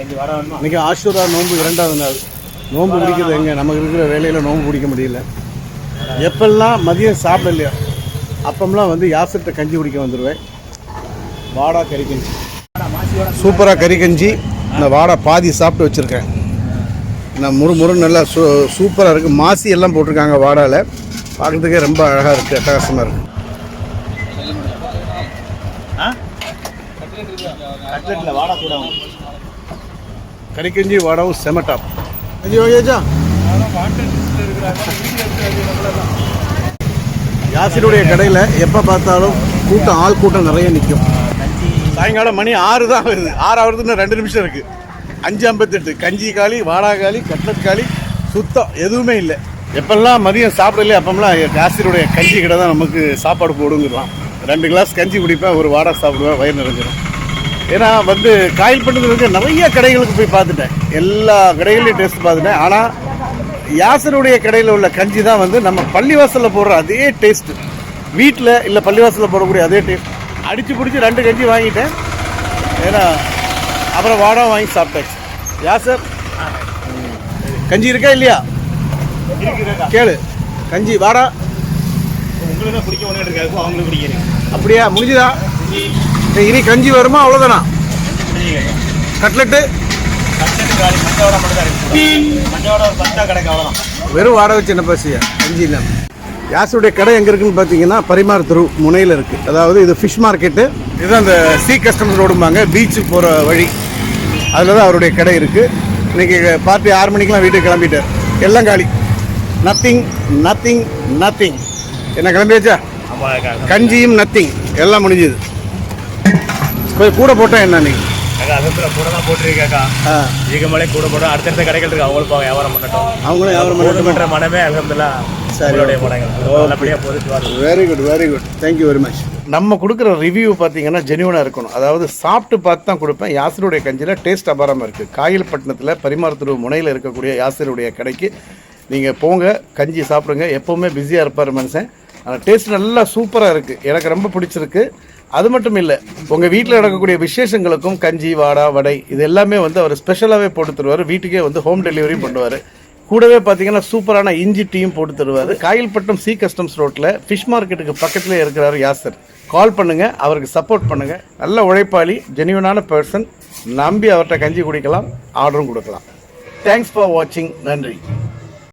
இன்னைக்கு ஆஷூரா நோன்பு இரண்டாவது நாள். நோன்பு பிடிக்கிறது எங்க? நமக்கு இருக்கிற வேலையில் நோன்பு பிடிக்க முடியல. எப்பெல்லாம் மதியம் சாப்பிடலையோ அப்பமெல்லாம் வந்து யாசர்கிட்ட கஞ்சி குடிக்க வந்துடுவேன் வாடா கறி கஞ்சி. சூப்பராக கறி கஞ்சி. இந்த வாடா பாதி சாப்பிட்டு வச்சுருக்கேன். நான் முறு முறு நல்லா சூ சூப்பராக இருக்குது மாசி எல்லாம் போட்டிருக்காங்க வாடாவில் பார்க்குறதுக்கே ரொம்ப அழகாக இருக்குது அட்டகாசமாக இருக்குது கட்லெட்டில் வாடா சூடாகும். கறி கஞ்சி வாடாவும் செம டாப் கஞ்சி வாங்கியாச்சா யாசினுடைய கடையில் எப்போ பார்த்தாலும் கூட்டம் ஆள் கூட்டம் நிறைய நிற்கும் சாயங்காலம் மணி ஆறு தான் வருது. ஆறு ஆகுறதுன்னு ரெண்டு நிமிஷம் இருக்குது அஞ்சு ஐம்பத்தெட்டு. கஞ்சி காலி வாடா காலி கட்லட் காலி சுத்தம் எதுவுமே இல்லை. எப்பெல்லாம் மதியம் சாப்பிடலையே அப்பமெல்லாம் யாசினுடைய கஞ்சி கடை தான் நமக்கு சாப்பாடு போடுங்கிறான் ரெண்டு கிளாஸ் கஞ்சி குடிப்பேன் ஒரு வாடா சாப்பிடுவேன் வயிறு நிறைஞ்சிடும் ஏன்னா வந்து காயில் பண்ணதுக்கு நிறைய கடைகளுக்கு போய் பார்த்துட்டேன். எல்லா கடைகளையும் டேஸ்ட் பார்த்துட்டேன். ஆனால் யாசருடைய கடையில் உள்ள கஞ்சி தான் வந்து நம்ம பள்ளிவாசலில் போடுற அதே டேஸ்ட்டு வீட்டில் இல்லை பள்ளிவாசலில் போடக்கூடிய அதே டேஸ்ட் அடித்து பிடிச்சி ரெண்டு கஞ்சி வாங்கிட்டேன். ஏன்னா அப்புறம் வாடா வாங்கி சாப்பிட்டாச்சு யாசர்? கஞ்சி இருக்கா இல்லையா? கேளு. கஞ்சி வாடா. உங்களுக்கு தான் பிடிக்க ஒன்று இருக்காது அவங்களுக்கு பிடிக்கிறீங்க அப்படியா? முடிஞ்சுதா? இனி கஞ்சி வருமா? அவ்வளோதானா கட்லெட்டு? வெறும் வாடகை சின்ன பசியா கஞ்சி இல்லாமல் யாசுடைய கடை எங்கே இருக்குன்னு பார்த்தீங்கன்னா பரிமார் தெரு முனையில் இருக்குது அதாவது இது ஃபிஷ் மார்க்கெட்டு இதுதான் அந்த சி கஸ்டமர் ரோடும்பாங்க. பீச்சுக்கு போகிற வழி. அதில் தான் அவருடைய கடை இருக்குது இன்றைக்கி பார்ட்டி ஆறு மணிக்கெலாம் வீட்டுக்கு கிளம்பிட்டார். எல்லாம் காலி. நத்திங் நத்திங் நத்திங் என்ன கிளம்பியாச்சா? கஞ்சியும் நத்திங் எல்லாம் முடிஞ்சுது. கொஞ்சம் கூட போட்டேன் என்ன நீ? அக்கா அதத்தில் கூட தான் போட்டிருக்கேக்கா. இதுக்கு மேலே கூட போடும் அடுத்தடுத்த கடைகள் இருக்கு அவங்களும் போக வியாபாரம் பண்ணட்டும். அவங்களும் வியாபாரம் பண்ணட்டுமா? பண்ணுற மனமே அலமதுல்லா சரி, உங்களுடைய மனங்கள். நல்லபடியாக போதுட்டு வரும் very good very good thank you very much நம்ம கொடுக்குற ரிவ்யூ பார்த்தீங்கன்னா ஜெனியூனாக இருக்கணும். அதாவது சாப்பிட்டு பார்த்து தான் கொடுப்பேன். யாசருடைய கஞ்சியில் டேஸ்ட் அபாரமாக இருக்குது காயல்பட்டினத்தில் பரிமாறத்துரு முனையில் இருக்கக்கூடிய யாசருடைய கடைக்கு நீங்கள் போங்க கஞ்சி சாப்பிடுங்க. எப்போவுமே பிஸியாக இருப்பார் மனுஷன். அந்த டேஸ்ட் நல்லா சூப்பராக இருக்குது எனக்கு ரொம்ப பிடிச்சிருக்கு. அது மட்டும் இல்லை உங்கள் வீட்டில் நடக்கக்கூடிய விசேஷங்களுக்கும் கஞ்சி வாடா வடை இது எல்லாமே வந்து அவர் ஸ்பெஷலாகவே போட்டு தருவார். வீட்டுக்கே வந்து ஹோம் டெலிவரியும் பண்ணுவார். கூடவே பார்த்தீங்கன்னா சூப்பரான இஞ்சி டீயும் போட்டு தருவார். காயல்பட்டம் சி கஸ்டம்ஸ் ரோட்டில் ஃபிஷ் மார்க்கெட்டுக்கு பக்கத்தில் இருக்கிறார் யாசர். கால் பண்ணுங்கள் அவருக்கு சப்போர்ட் பண்ணுங்கள் நல்ல உழைப்பாளி ஜெனியூனான பர்சன் நம்பி அவர்கிட்ட கஞ்சி குடிக்கலாம் ஆர்டரும் கொடுக்கலாம். தேங்க்ஸ் ஃபார் வாட்சிங் நன்றி.